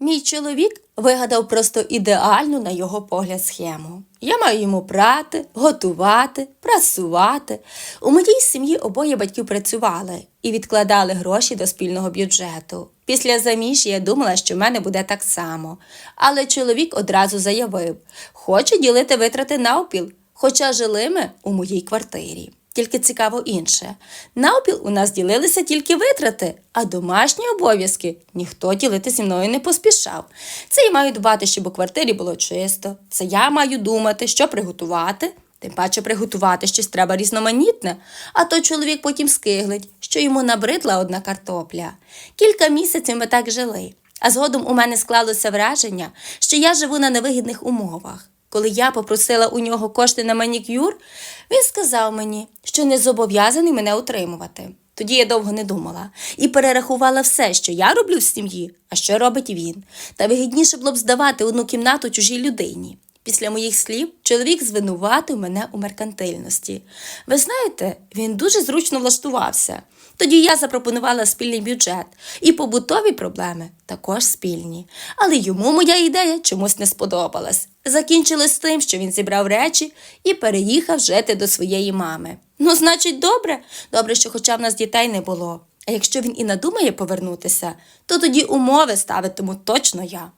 Мій чоловік вигадав просто ідеальну на його погляд схему. Я маю йому прати, готувати, прасувати. У моїй сім'ї обоє батьків працювали і відкладали гроші до спільного бюджету. Після заміжжя я думала, що в мене буде так само. Але чоловік одразу заявив, хоче ділити витрати навпіл, хоча жили ми у моїй квартирі. Тільки цікаво інше. Навпіл у нас ділилися тільки витрати, а домашні обов'язки ніхто ділити зі мною не поспішав. Це я маю дбати, щоб у квартирі було чисто. Це я маю думати, що приготувати. Тим паче приготувати щось треба різноманітне, а то чоловік потім скиглить, що йому набридла одна картопля. Кілька місяців ми так жили, а згодом у мене склалося враження, що я живу на невигідних умовах. Коли я попросила у нього кошти на манікюр, він сказав мені, що не зобов'язаний мене утримувати. Тоді я довго не думала і перерахувала все, що я роблю в сім'ї, а що робить він. Та вигідніше було б здавати одну кімнату чужій людині. Після моїх слів чоловік звинуватив мене у меркантильності. Ви знаєте, він дуже зручно влаштувався. Тоді я запропонувала спільний бюджет, і побутові проблеми також спільні. Але йому моя ідея чомусь не сподобалась. Закінчилось тим, що він зібрав речі і переїхав жити до своєї мами. Ну, значить, добре, добре, що хоча в нас дітей не було. А якщо він і надумає повернутися, то тоді умови ставитиму точно я.